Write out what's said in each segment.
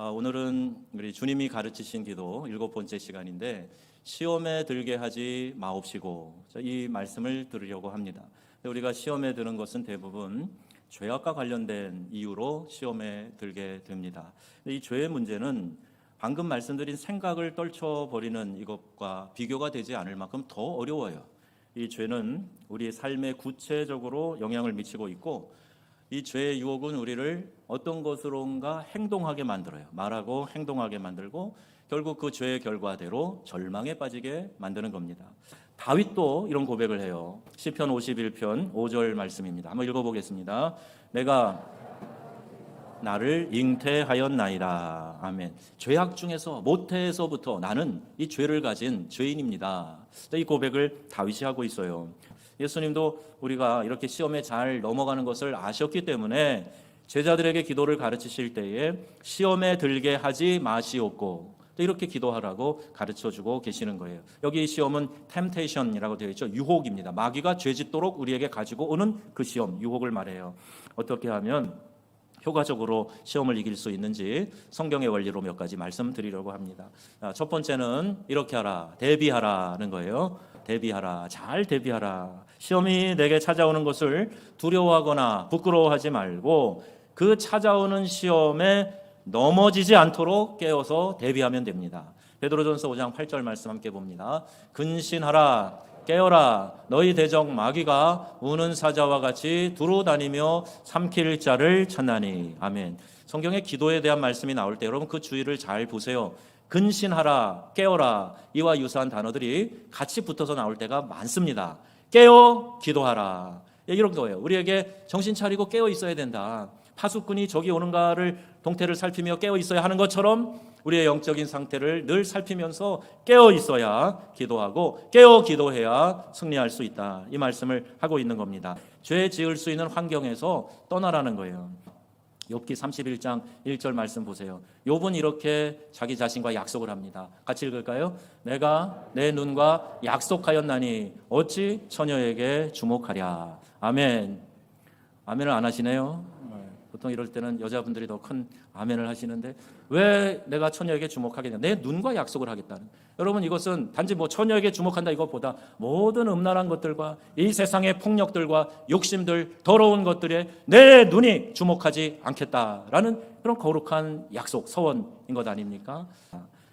아, 오늘은 우리 주님이 가르치신 기도 일곱 번째 시간인데 시험에 들게 하지 마옵시고 자, 이 말씀을 들으려고 합니다. 우리가 시험에 드는 것은 대부분 죄악과 관련된 이유로 시험에 들게 됩니다. 이 죄의 문제는 방금 말씀드린 생각을 떨쳐버리는 이것과 비교가 되지 않을 만큼 더 어려워요. 이 죄는 우리 삶에 구체적으로 영향을 미치고 있고 이 죄의 유혹은 우리를 어떤 것으로인가 행동하게 만들어요. 말하고 행동하게 만들고 결국 그 죄의 결과대로 절망에 빠지게 만드는 겁니다. 다윗도 이런 고백을 해요. 시편 51편 5절 말씀입니다. 한번 읽어 보겠습니다. 내가 나를 잉태하였나이다. 아멘. 죄악 중에서 모태에서부터 나는 이 죄를 가진 죄인입니다. 이 고백을 다윗이 하고 있어요. 예수님도 우리가 이렇게 시험에 잘 넘어가는 것을 아셨기 때문에 제자들에게 기도를 가르치실 때에 시험에 들게 하지 마시옵고 이렇게 기도하라고 가르쳐 주고 계시는 거예요. 여기 이 시험은 템테이션이라고 되어 있죠. 유혹입니다. 마귀가 죄 짓도록 우리에게 가지고 오는 그 시험, 유혹을 말해요. 어떻게 하면 효과적으로 시험을 이길 수 있는지 성경의 원리로 몇 가지 말씀드리려고 합니다. 아, 첫 번째는 이렇게 하라, 대비하라는 거예요. 대비하라, 잘 대비하라. 시험이 내게 찾아오는 것을 두려워하거나 부끄러워하지 말고 그 찾아오는 시험에 넘어지지 않도록 깨어서 대비하면 됩니다. 베드로전서 5장 8절 말씀 함께 봅니다. 근신하라 깨어라 너희 대적 마귀가 우는 사자와 같이 두루 다니며 삼킬 자를 찾나니 아멘. 성경에 기도에 대한 말씀이 나올 때 여러분 그 주의를 잘 보세요. 근신하라 깨어라 이와 유사한 단어들이 같이 붙어서 나올 때가 많습니다. 깨어 기도하라. 이런 거예요. 우리에게 정신 차리고 깨어 있어야 된다. 파수꾼이 적이 오는가를 동태를 살피며 깨어 있어야 하는 것처럼 우리의 영적인 상태를 늘 살피면서 깨어 있어야 기도하고 깨어 기도해야 승리할 수 있다. 이 말씀을 하고 있는 겁니다. 죄 지을 수 있는 환경에서 떠나라는 거예요. 욥기 31장 1절 말씀 보세요. 욥은 이렇게 자기 자신과 약속을 합니다. 같이 읽을까요? 내가 내 눈과 약속하였나니 어찌 처녀에게 주목하랴. 아멘. 아멘을 안 하시네요. 보통 이럴 때는 여자분들이 더 큰 아멘을 하시는데 왜 내가 처녀에게 주목하겠냐? 내 눈과 약속을 하겠다는. 여러분 이것은 단지 뭐 처녀에게 주목한다 이것보다 모든 음란한 것들과 이 세상의 폭력들과 욕심들 더러운 것들에 내 눈이 주목하지 않겠다라는 그런 거룩한 약속 서원인 것 아닙니까?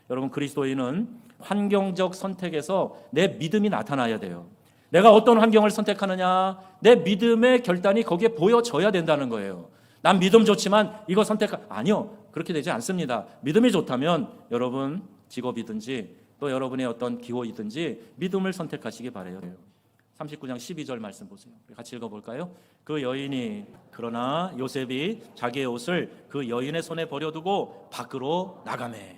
여러분 그리스도인은 환경적 선택에서 내 믿음이 나타나야 돼요. 내가 어떤 환경을 선택하느냐, 내 믿음의 결단이 거기에 보여져야 된다는 거예요. 난 믿음 좋지만 이거 선택 아니요 그렇게 되지 않습니다. 믿음이 좋다면 여러분 직업이든지 또 여러분의 어떤 기호이든지 믿음을 선택하시기 바래요. 39장 12절 말씀 보세요. 같이 읽어 볼까요? 그 여인이 그러나 요셉이 자기의 옷을 그 여인의 손에 버려두고 밖으로 나가매.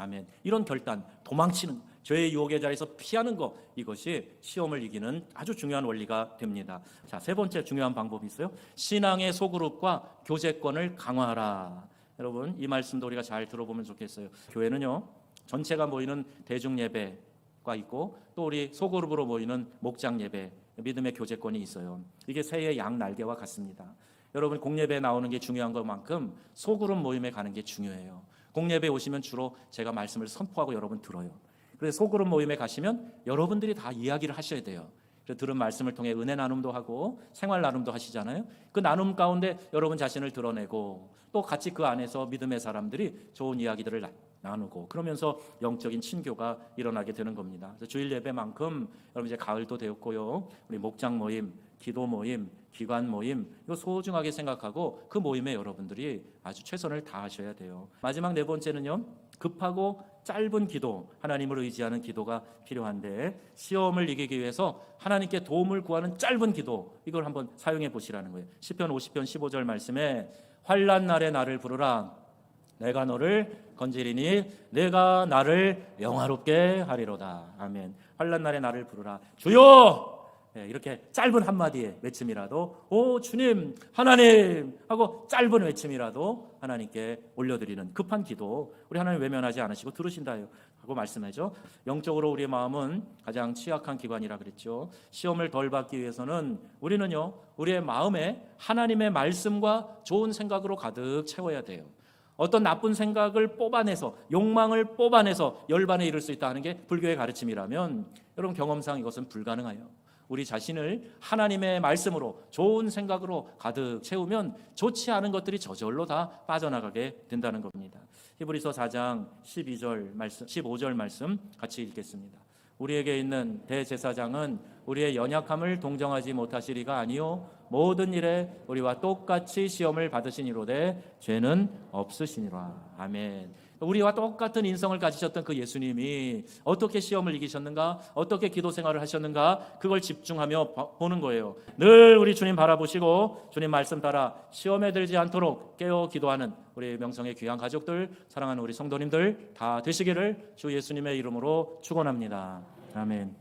아멘. 이런 결단, 도망치는 죄의 유혹의 자리에서 피하는 것 이것이 시험을 이기는 아주 중요한 원리가 됩니다. 자, 세 번째 중요한 방법이 있어요. 신앙의 소그룹과 교제권을 강화하라. 여러분, 이 말씀도 우리가 잘 들어보면 좋겠어요. 교회는요. 전체가 모이는 대중 예배가 있고 또 우리 소그룹으로 모이는 목장 예배, 믿음의 교제권이 있어요. 이게 새의 양 날개와 같습니다. 여러분 공예배 나오는 게 중요한 것만큼 소그룹 모임에 가는 게 중요해요. 공예배 오시면 주로 제가 말씀을 선포하고 여러분 들어요. 그래서 소그룹 모임에 가시면 여러분들이 다 이야기를 하셔야 돼요. 그래서 들은 말씀을 통해 은혜 나눔도 하고 생활 나눔도 하시잖아요. 그 나눔 가운데 여러분 자신을 드러내고 또 같이 그 안에서 믿음의 사람들이 좋은 이야기들을 나, 나누고 그러면서 영적인 친교가 일어나게 되는 겁니다. 주일 예배만큼 여러분 이제 가을도 되었고요. 우리 목장 모임, 기도 모임, 기관 모임 이거 소중하게 생각하고 그 모임에 여러분들이 아주 최선을 다하셔야 돼요. 마지막 네 번째는요. 급하고 짧은 기도, 하나님을 의지하는 기도가 필요한데 시험을 이기기 위해서 하나님께 도움을 구하는 짧은 기도 이걸 한번 사용해 보시라는 거예요. 시편 50편 15절 말씀에 환난 날에 나를 부르라 내가 너를 건지리니 내가 나를 영화롭게 하리로다. 아멘. 환난 날에 나를 부르라. 주여! 예, 이렇게 짧은 한마디의 외침이라도 오 주님 하나님 하고 짧은 외침이라도 하나님께 올려드리는 급한 기도 우리 하나님 외면하지 않으시고 들으신다요 하고 말씀하죠 영적으로 우리의 마음은 가장 취약한 기관이라 그랬죠 시험을 덜 받기 위해서는 우리는요 우리의 마음에 하나님의 말씀과 좋은 생각으로 가득 채워야 돼요 어떤 나쁜 생각을 뽑아내서 욕망을 뽑아내서 열반에 이를 수 있다 하는 게 불교의 가르침이라면 여러분 경험상 이것은 불가능해요. 우리 자신을 하나님의 말씀으로 좋은 생각으로 가득 채우면 좋지 않은 것들이 저절로 다 빠져나가게 된다는 겁니다. 히브리서 4장 12절 말씀 15절 말씀 같이 읽겠습니다. 우리에게 있는 대제사장은 우리의 연약함을 동정하지 못하시리가 아니요 모든 일에 우리와 똑같이 시험을 받으시니로되 죄는 없으시니라. 아멘. 우리와 똑같은 인성을 가지셨던 그 예수님이 어떻게 시험을 이기셨는가, 어떻게 기도 생활을 하셨는가, 그걸 집중하며 봐- 보는 거예요. 늘 우리 주님 바라보시고 주님 말씀 따라 시험에 들지 않도록 깨어 기도하는 우리 명성의 귀한 가족들, 사랑하는 우리 성도님들 다 되시기를 주 예수님의 이름으로 축원합니다. 아멘.